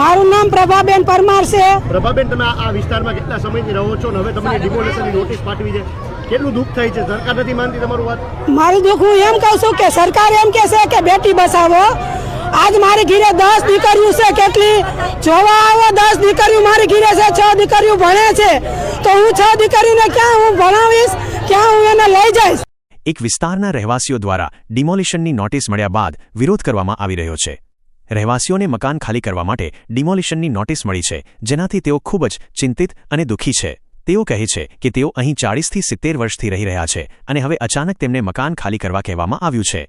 મારું નામ પ્રભાબેન પરમાર છે. પ્રભાબેન તમે આ વિસ્તારમાં કેટલા સમયથી રહો છો હવે તમને ડિમોલેશનની નોટિસ પાઠવી છે. કેટલું દુઃખ થાય છે? સરકાર નથી માનતી તમારું વાત? મારું દુઃખ હું એમ કહું છું કે સરકાર એમ કે છે કે બેટી બસાવો આજ મારી ઘીરે દસ દીકરીઓ છે કેટલી? જોવા આવો દસ દીકરીઓ મારી ઘીરે છે છ દીકરીઓ ભણે છે. તો હું છ દીકરીઓને ક્યાં હું ભણાવીશ? ક્યાં હું એને લઈ જઈશ? એક વિસ્તારના રહેવાસીઓ દ્વારા ડિમોલિશનની નોટિસ મળ્યા બાદ વિરોધ કરવામાં આવી રહ્યો છે. રહેવાસીઓને મકાન ખાલી કરવા માટે ડિમોલિશનની નોટિસ મળી છે, જેનાથી તેઓ ખૂબ જ ચિંતિત અને દુઃખી છે. તેઓ કહે છે કે તેઓ અહીં ચાળીસથી સિત્તેર વર્ષથી રહી રહ્યા છે અને હવે અચાનક તેમને મકાન ખાલી કરવા કહેવામાં આવ્યું છે.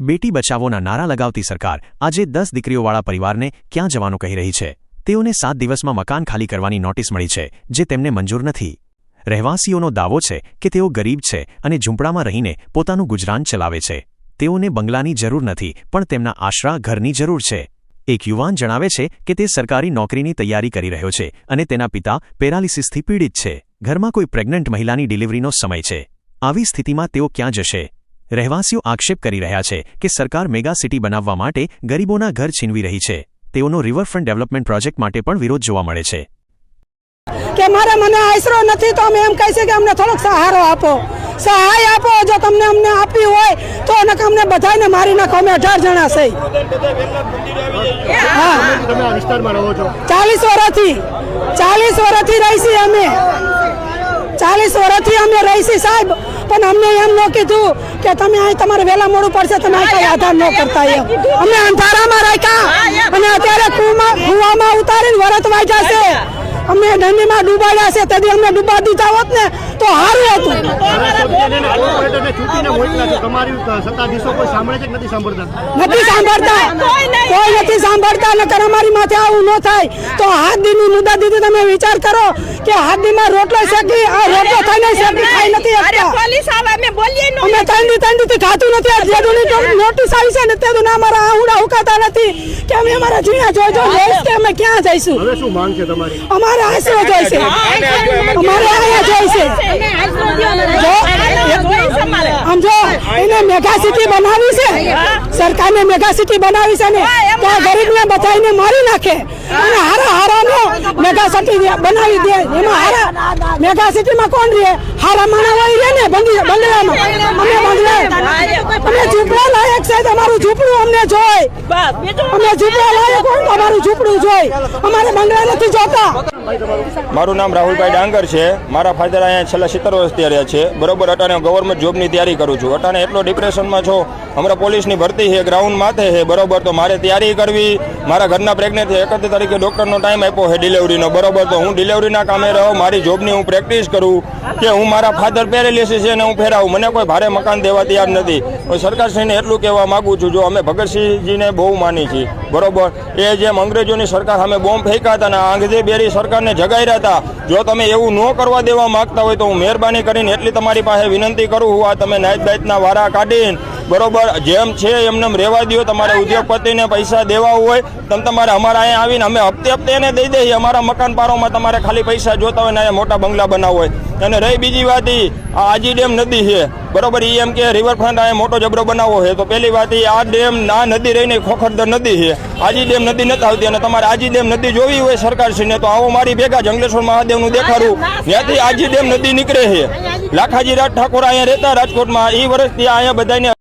બેટી બચાવોના નારા લગાવતી સરકાર આજે દસ દીકરીઓવાળા પરિવારને ક્યાં જવાનું કહી રહી છે? તેઓને સાત દિવસમાં મકાન ખાલી કરવાની નોટિસ મળી છે, જે તેમને મંજૂર નથી. રહેવાસીઓનો દાવો છે કે તેઓ ગરીબ છે અને ઝૂંપડામાં રહીને પોતાનું ગુજરાન ચલાવે છે. તેઓને બંગલાની જરૂર નથી, પણ તેમના આશરા ઘરની જરૂર છે. એક યુવાન જણાવે છે કે તે સરકારી નોકરીની તૈયારી કરી રહ્યો છે અને તેના પિતા પેરાલિસિસથી પીડિત છે. ઘરમાં કોઈ પ્રેગ્નન્ટ મહિલાની ડિલિવરીનો સમય છે. આવી સ્થિતિમાં તેઓ ક્યાં જશે? રહેવાસીઓ આક્ષેપ કરી રહ્યા છે કે સરકાર મેગા સિટી બનાવવા માટે ગરીબોના ઘર છીનવી રહી છે. તેઓનો રિવરફ્રન્ટ ડેવલપમેન્ટ પ્રોજેક્ટ માટે પણ વિરોધ જોવા મળે છે. કે મારા મને આશરો નથી, તો અમે એમ કહીશું કે અમને થોડોક સહારો આપો. સહાય આપો જો તમને અમને આપી હોય તો અમને બધાને મારી નાખો. અમે અઢાર જણા છે. ચાલીસ વર્ષથી ચાલીસ વર્ષથી રહીશી અમે. ચાલીસ વર્ષથી અમે રહીશી સાહેબ. પણ અમને એમ ન કીધું કે તમે અહીં તમારે વહેલા મોડું પડશે તમે કઈ આધાર ન કરતા એમ. અમે અંધારામાં રાખ્યા. અને અત્યારે કુવામાં કુવામાં ઉતારીને વરત વાગ્યા છે. અમે નદીમાં ડૂબાડ્યા છે તેથી અમને ડૂબા દીધા હોત ને તો સારું હતું. નથી સાંભળતા. સાંભળતા કોઈ નથી સાંભળતા નકર અમારી માથે આવું ન થાય. તો હાથ દીની મુદ્દા દીધી તમે વિચાર કરો કે હાથ દીમાં રોટલો શેકી આ રોટલો થઈને શેકી ખાઈ નથી અમે બોલીએ નો અમે તંડી તંડીથી ખાતું નથી. જેડુની જેદુની નોટિસ આવી છે ને તેદું અમારા આહુડા ઉકાતા નથી. કે અમે અમારા જીણા જઈશ કે અમે ક્યાં જઈશું? હવે શું માંગ છે તમારી? અમારે આશરો જોઈશે અમારે અહીંયા જોઈશે આમ જો એને મેગા સિટી બનાવી છે. સરકારને મેગા સિટી બનાવી છે ને ત્યાં ગરીબને બચાવીને મારી નાખે. અને હારા હારાનો મેગા સિટી બનાવી દે. એમાં હારા મેગા સિટીમાં કોણ રહે? હારા માણા હોય રહે ને બંગલા- બંગલામાં અમે બંગલા અમે ઝૂંપડા લાયક છે તમારું ઝૂંપડું અમને જોઈ અમે ઝૂંપડા લાયક હોય અમારું ઝૂંપડું જોઈ અમારે બંગલા નથી જોતા. મારું નામ રાહુલભાઈ ડાંગર છે. મારા ફાધર અહીંયા છેલ્લા સિત્તેર વર્ષથી રહ્યા છે. બરોબર અટાણે ગવર્મેન્ટ જોબની તૈયારી કરું છું. અટાણે એટલો ડિપ્રેશનમાં છો હમણાં પોલીસની ભરતી છે ગ્રાઉન્ડ માથે છે, બરોબર. તો મારે તૈયારી કરવી. મારા ઘરના પ્રેગ્નેન્ટ છે, એકત્રીસ તારીખે ડૉક્ટરનો ટાઈમ આપ્યો છે ડિલિવરીનો બરોબર. તો હું ડિલિવરીના કામે રહું, મારી જોબની હું પ્રેક્ટિસ કરું, કે હું મારા ફાધર પેરેલિસિસ છે અને હું ફેરાવું. મને કોઈ ભારે મકાન દેવા તૈયાર નથી. હું સરકારશ્રીને એટલું કહેવા માગું છું, જો અમે ભગતસિંહજીને બહુ માની છીએ, બરોબર. એ જેમ અંગ્રેજોની સરકાર સામે બોમ્બ ફેંકા હતા અને આંગજે બેરી સરકારને જગાડ્યા હતા, જો તમે એવું ન કરવા દેવા માગતા હોય તો હું મહેરબાની કરીને એટલી તમારી પાસે વિનંતી કરું, હું આ તમે નાયત બાઈટના વારા કાઢીને બરોબર જેમ છે એમને એમ રહેવા દો તમારે ઉદ્યોગપતિને પૈસા દેવા હોય તમે તમારે અમારા અહીંયા આવીને અમે હપ્તે હપ્તે એને દઈ દઈએ. અમારા મકાન પારોમાં તમારે ખાલી પૈસા જોતા હોય ને અહીંયા મોટા બંગલા બનાવવા હોય. અને રહી બીજી વાત એ આ આજી ડેમ નદી છે. બરોબર એ એમ કે રિવરફ્રન્ટ અહીંયા મોટો જબરો બનાવવો છે. તો પહેલી વાત એ આ ડેમ આ નદી રહીને ખોખરદર નદી છે. આજી ડેમ નદી નથી આવતી અને તમારે આજી ડેમ નદી જોવી હોય સરકારશ્રીને તો આવો મારી ભેગા જંગલેશ્વર મહાદેવનું દેખાડું. ત્યાંથી આજી ડેમ નદી નીકળે છે. લાખાજી રાજ ઠાકોર અહીંયા રહેતા રાજકોટમાં એ વર્ષથી અહીંયા બધાને